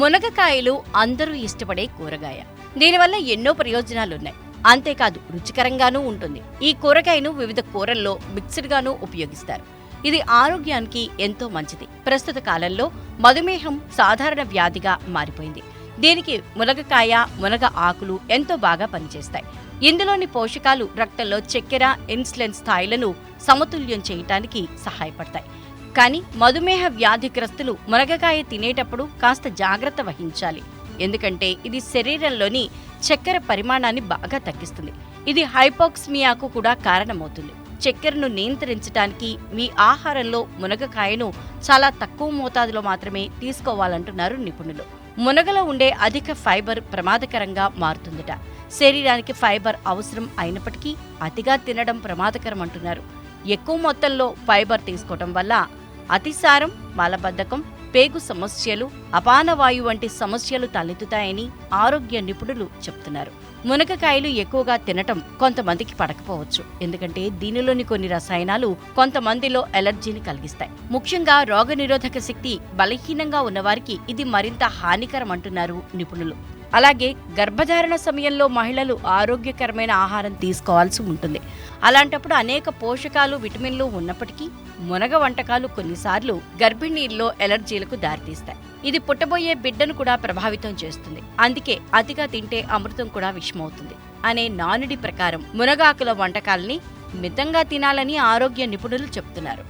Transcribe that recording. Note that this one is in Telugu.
మునగకాయలు అందరూ ఇష్టపడే కూరగాయ. దీనివల్ల ఎన్నో ప్రయోజనాలున్నాయి. అంతేకాదు రుచికరంగానూ ఉంటుంది. ఈ కూరగాయను వివిధ కూరల్లో మిక్స్డ్గాను ఉపయోగిస్తారు. ఇది ఆరోగ్యానికి ఎంతో మంచిది. ప్రస్తుత కాలంలో మధుమేహం సాధారణ వ్యాధిగా మారిపోయింది. దీనికి మునగకాయ మునగ ఆకులు ఎంతో బాగా పనిచేస్తాయి. ఇందులోని పోషకాలు రక్తంలో చక్కెర ఇన్సులిన్ స్థాయిలను సమతుల్యం చేయటానికి సహాయపడతాయి. కానీ మధుమేహ వ్యాధిగ్రస్తులు మునగకాయ తినేటప్పుడు కాస్త జాగ్రత్త వహించాలి. ఎందుకంటే ఇది శరీరంలోని చక్కెర పరిమాణాన్ని బాగా తగ్గిస్తుంది. ఇది హైపోక్స్మియాకు కూడా కారణమవుతుంది. చక్కెరను నియంత్రించడానికి మీ ఆహారంలో మునగకాయను చాలా తక్కువ మోతాదులో మాత్రమే తీసుకోవాలంటున్నారు నిపుణులు. మునగలో ఉండే అధిక ఫైబర్ ప్రమాదకరంగా మారుతుందట. శరీరానికి ఫైబర్ అవసరం అయినప్పటికీ అతిగా తినడం ప్రమాదకరం అంటున్నారు ఎక్కువ మొత్తంలో ఫైబర్ తీసుకోవటం వల్ల అతిసారం మలబద్ధకం పేగు సమస్యలు అపానవాయు వంటి సమస్యలు తలెత్తుతాయని ఆరోగ్య నిపుణులు చెప్తున్నారు. మునగకాయలు ఎక్కువగా తినటం కొంతమందికి పడకపోవచ్చు. ఎందుకంటే దీనిలోని కొన్ని రసాయనాలు కొంతమందిలో ఎలర్జీని కలిగిస్తాయి. ముఖ్యంగా రోగనిరోధక శక్తి బలహీనంగా ఉన్నవారికి ఇది మరింత హానికరం అంటున్నారు నిపుణులు. అలాగే గర్భధారణ సమయంలో మహిళలు ఆరోగ్యకరమైన ఆహారం తీసుకోవాల్సి ఉంటుంది. అలాంటప్పుడు అనేక పోషకాలు విటమిన్లు ఉన్నప్పటికీ మునగ వంటకాలు కొన్నిసార్లు గర్భిణీల్లో ఎలర్జీలకు దారితీస్తాయి. ఇది పుట్టబోయే బిడ్డను కూడా ప్రభావితం చేస్తుంది. అందుకే అతిగా తింటే అమృతం కూడా విషమవుతుంది అనే నానుడి ప్రకారం మునగాకుల వంటకాల్ని మితంగా తినాలని ఆరోగ్య నిపుణులు చెప్తున్నారు.